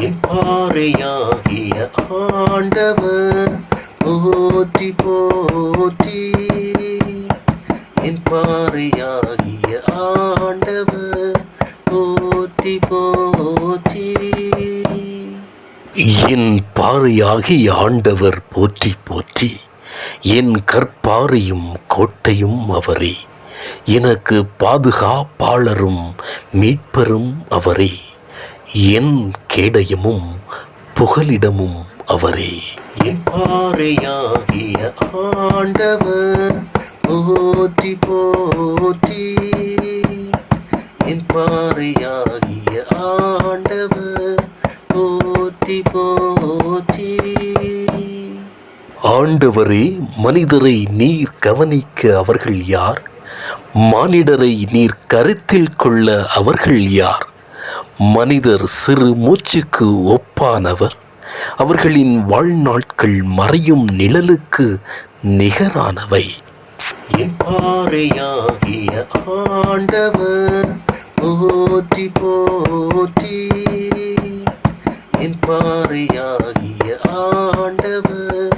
என் பாறையாகிய ஆண்டவர். போற்றி போற்றி. என் பாறையாகிய ஆண்டவர். போற்றி போற்றி. என் பாறையாகிய ஆண்டவர் போற்றி போற்றி. என் கற்பாறையும் கோட்டையும் அவரே. எனக்கு பாதுகாப்பாளரும் மீட்பரும் அவரே. என் கேடயமும் புகலிடமும் அவரே. என் பாறையாகிய ஆண்டவர் போற்றி போற்றி. என் பாறையாகிய ஆண்டவர் போற்றி போற்றி. ஆண்டவரே மனிதரை நீர் கவனிக்க அவர்கள் யார்? மானிடரை நீர் கருத்தில் கொள்ள அவர்கள் யார்? மனிதர் சிறு மூச்சுக்கு ஒப்பானவர். அவர்களின் வாழ்நாட்கள் மறையும் நிழலுக்கு நிகரானவை. என் பாறையாகிய ஆண்டவர் போற்றி போற்றி. என் பாறையாகிய ஆண்டவர்